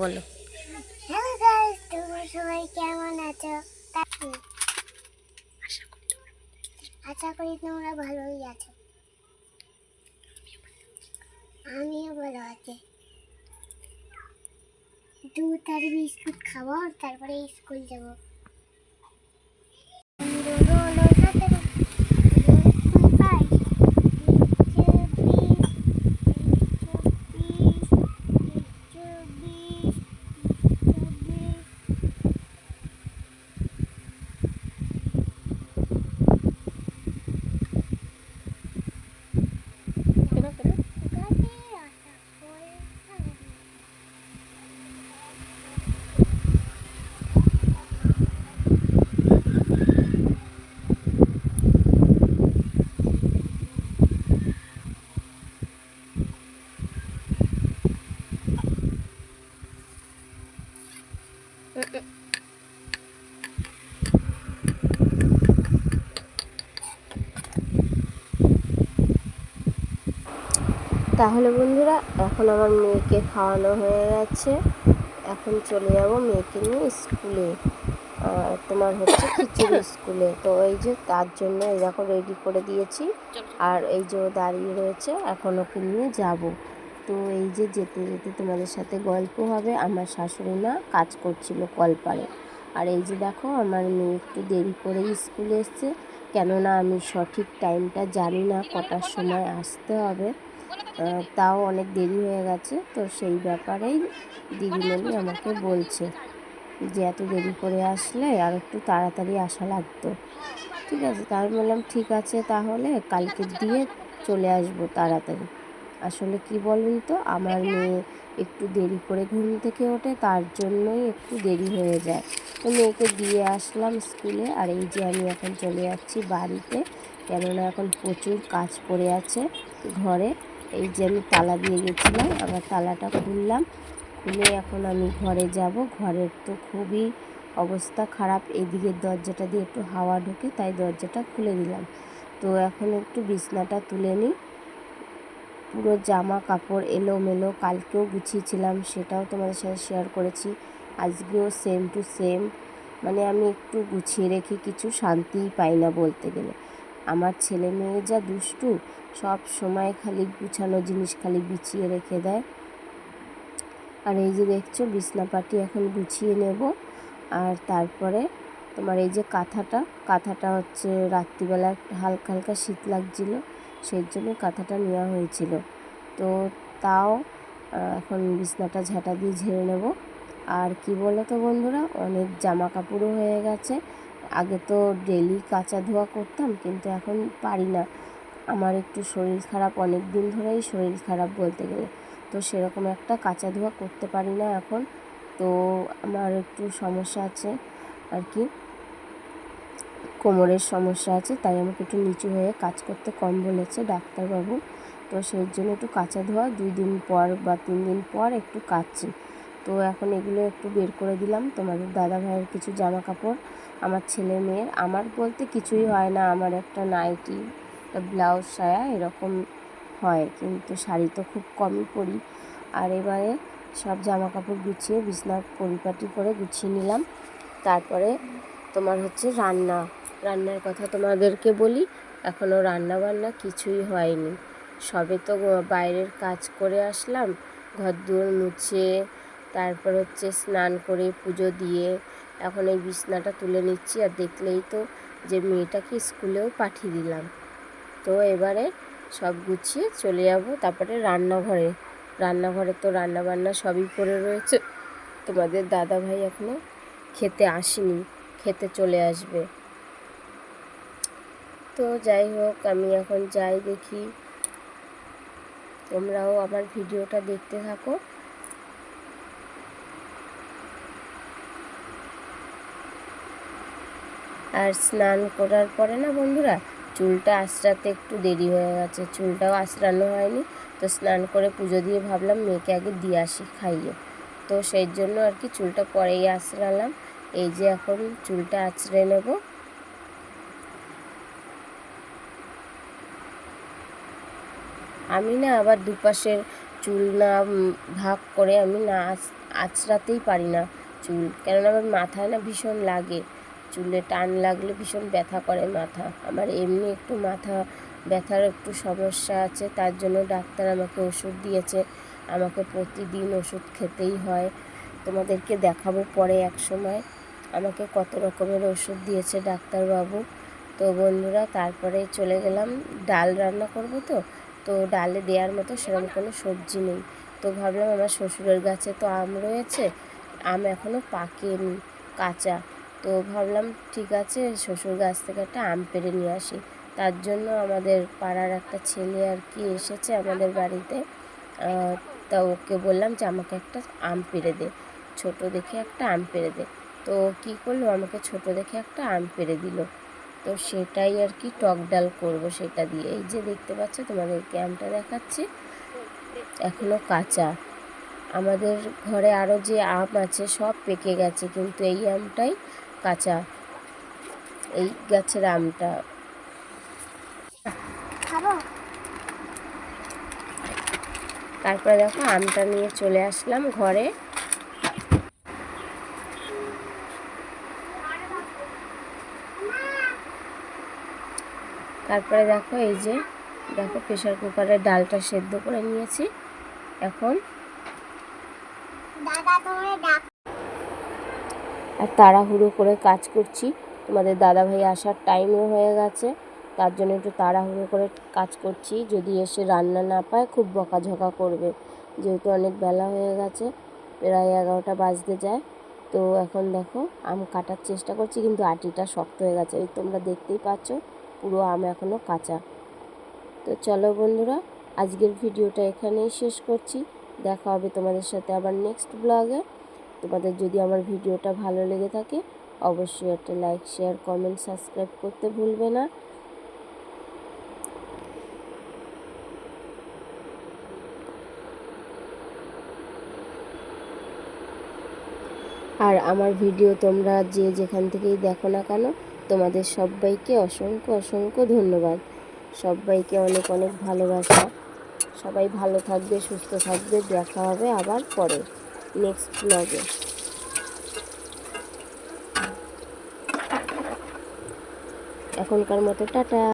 বলো। তোমরা সবাই কেমন আছো। আশা করি তোমরা ভালোই আছো। আমিও ভালো আছি। দুধ আর বিস্কুট খাব তারপরে স্কুল যাব। তাহলে বন্ধুরা, এখন আমার মেয়েকে খাওয়ানো হয়ে গেছে। এখন চলে যাব মেয়েকে নিয়ে স্কুলে। তোমার হচ্ছে খিচুড়ি স্কুলে। তো এই যে তার জন্য দেখো রেডি করে দিয়েছি। আর এই যে দাঁড়িয়ে রয়েছে, এখন ওকে নিয়ে যাব। তো এই যে যেতে যেতে তোমাদের সাথে গল্প হবে। আমার শাশুড়ি মা কাজ করছিল কলপাড়ে। আর এই যে দেখো, আমার মেয়ে একটু দেরি করেই স্কুলে এসছে। কেননা আমি সঠিক টাইমটা জানি না, কটার সময় আসতে হবে। তাও অনেক দেরি হয়ে গেছে, তো সেই ব্যাপারেই দিদিমণি আমাকে বলছে যে এত দেরি করে আসলে আর একটু তাড়াতাড়ি আসা লাগতো। ঠিক আছে আমি বললাম, ঠিক আছে তাহলে কালকে দিয়ে চলে আসব তাড়াতাড়ি। আসলে কি বলুন তো, আমার মেয়ে একটু দেরি করে ঘুম থেকে ওঠে, তার জন্যই একটু দেরি হয়ে যায়। তো মেয়েকে দিয়ে আসলাম স্কুলে, আর এই যে আমি এখন চলে যাচ্ছি বাড়িতে, কেননা এখন প্রচুর কাজ পড়ে আছে ঘরে। এই যে আমি তালা দিয়ে গেছিলাম, আবার তালাটা খুললাম। খুলে এখন আমি ঘরে যাব। ঘরের তো খুবই অবস্থা খারাপ। এদিকের দরজাটা দিয়ে একটু হাওয়া ঢুকে, তাই দরজাটা খুলে দিলাম। তো এখন একটু বিছনাটা তুলে নিই পুরো জামা কাপড় এলোমেলো, কালকেও গুছিয়েছিলাম, সেটাও তোমাদের সাথে শেয়ার করেছি। আজকেও সেম টু সেম মানে আমি একটু গুছিয়ে রেখে কিছু শান্তিই পাই না বলতে গেলে। আমার ছেলে মেয়ে যা দুষ্টু, সব সময় খালি গুছানো জিনিস খালি বিছিয়ে রেখে দেয়। আর এই যে দেখছ বিছনাপাটি এখন গুছিয়ে নেব। আর তারপরে তোমার এই যে কাঁথাটা কাঁথাটা হচ্ছে রাত্রিবেলা হালকা হালকা শীত লাগছিল, সেই জন্য কাঁথাটা নেওয়া হয়েছিল। তো তাও এখন বিছনাটা ঝাঁটা দিয়ে ঝেড়ে নেব। আর কি বলো তো বন্ধুরা, অনেক জামা কাপড়ও হয়ে গেছে। আগে তো ডেলি কাঁচা ধোয়া করতাম, কিন্তু এখন পারি না। আমার একটু শরীর খারাপ অনেক দিন ধরেই শরীর খারাপ বলতে গেলে। তো সেরকম একটা কাঁচা ধোয়া করতে পারি না এখন। তো আমার একটু সমস্যা আছে আর কি। কোমরের সমস্যা আছে, তাই আমাকে একটু নিচু হয়ে কাজ করতে কম বলেছে ডাক্তারবাবু। তো সেই জন্য একটু কাঁচা ধোয়া, দুই দিন পর বা তিন দিন পর একটু কাচ্ছি। তো এখন এগুলো একটু বের করে দিলাম। তোমাদের দাদা ভাইয়ের কিছু জামা কাপড় আমার ছেলে মেয়ের। আমার বলতে কিছুই হয় না, আমার একটা নাইটি একটা ব্লাউজ, সায়া এরকম হয়। কিন্তু শাড়ি তো খুব কমই পরি। আর এবারে সব জামা কাপড় গুছিয়ে, বিছনা পরিপাটি করে গুছিয়ে নিলাম। তারপরে তোমার হচ্ছে রান্না। রান্নার কথা তোমাদেরকে বলি এখনও রান্না বান্না কিছুই হয়নি। সবে তো বাইরের কাজ করে আসলাম, ঘর দুয়ার মুছে, তারপর হচ্ছে স্নান করে পুজো দিয়ে এখন এই বিছনাটা তুলে নিচ্ছি আর দেখলেই তো যে মেয়েটাকে স্কুলেও পাঠিয়ে দিলাম। তো এবারে সব গুছিয়ে চলে যাব, তারপরে রান্নাঘরে। রান্নাঘরে তো রান্না বান্না সবই পড়ে রয়েছে। তোমাদের দাদা ভাই এখনও খেতে আসেনি, খেতে চলে আসবে। তো যাই হোক, আমি এখন যাই দেখি। তোমরাও আমার ভিডিওটা দেখতে থাকো। আর স্নান করার পরে না বন্ধুরা, চুলটা আঁচড়াতে একটু দেরি হয়ে গেছে। চুলটাও আঁচড়ানো হয়নি। তো স্নান করে পুজো দিয়ে ভাবলাম মেয়েকে আগে দিয়ে আসি খাইয়ে। তো সেই জন্য আর কি চুলটা পরেই আঁচড়ালাম। এই যে এখন চুলটা আঁচড়ে নেব। আমি না আবার দুপাশের চুল না ভাগ করে আমি না আঁচ- আঁচড়াতেই পারি না চুল। কেননা আমার মাথায় না ভীষণ লাগে। চুলে টান লাগলে ভীষণ ব্যথা করে মাথা। আমার এমনি একটু মাথা ব্যথার একটু সমস্যা আছে, তার জন্য ডাক্তার আমাকে ওষুধ দিয়েছে। আমাকে প্রতিদিন ওষুধ খেতেই হয়। তোমাদেরকে দেখাবো পরে এক সময়। আমাকে কত রকমের ওষুধ দিয়েছে ডাক্তারবাবু। তো বন্ধুরা, তারপরে চলে গেলাম। ডাল রান্না করব তো? তো ডালে দেওয়ার মতো সেরকম কোনো সবজি নেই। তো ভাবলাম আমার শ্বশুরের গাছে তো আম রয়েছে, আম এখনও পাকেনি, কাঁচা। তো ভাবলাম, ঠিক আছে, শ্বশুর গাছ থেকে একটা আম পেড়ে নিয়ে আসি। তার জন্য আমাদের পাড়ার একটা ছেলে আর কি এসেছে আমাদের বাড়িতে। তা ওকে বললাম যে, আমাকে একটা আম পেড়ে দে, ছোট দেখে একটা আম পেড়ে দে। তো কী করল, আমাকে ছোট দেখে একটা আম পেড়ে দিল। তো সেটাই আর কি টক ডাল করব সেটা দিয়ে। এই যে দেখতে পাচ্ছ তোমাদেরকে আমটা দেখাচ্ছি। এখনও কাঁচা। আমাদের ঘরে আরও যে আম আছে সব পেকে গেছে, কিন্তু এই আমটাই কাঁচা এই গাছের আমটা। তারপরে দেখো আমটা নিয়ে চলে আসলাম ঘরে। তারপরে দেখো এই যে দেখো প্রেশার কুকারে ডালটা সেদ্ধ করে নিয়েছি। এখন দাদা তুমি ডাক আর তাড়াহুড়ো করে কাজ করছি। তোমাদের দাদা ভাই আসার টাইমও হয়ে গেছে, তার জন্য একটু তাড়াহুড়ো করে কাজ করছি। যদি এসে রান্না না পায়, খুব বকাঝকা করবে। যেহেতু অনেক বেলা হয়ে গেছে, প্রায় এগারোটা বাজতে যায়। তো এখন দেখো, আম কাটার চেষ্টা করছি, কিন্তু আটিটা শক্ত হয়ে গেছে। এই তোমরা দেখতেই পাচ্ছ, পুরো আম এখনও কাঁচা। তো চলো বন্ধুরা, আজকের ভিডিওটা এখানেই শেষ করছি। দেখা হবে তোমাদের সাথে আবার নেক্সট ব্লগে তোমাদের যদি আমার ভিডিওটা ভালো লেগে থাকে, অবশ্যই একটা লাইক শেয়ার কমেন্ট সাবস্ক্রাইব করতে ভুলবে না। আর আমার ভিডিও তোমরা যে যেখান থেকেই দেখো না কেন, তোমাদের সবাইকে অসংখ্য অসংখ্য ধন্যবাদ। সবাইকে অনেক অনেক ভালোবাসা। সবাই ভালো থাকবে, সুস্থ থাকবে। দেখা হবে আবার পরে। নেক্সট ব্লগে এখনকার মতো টাটা।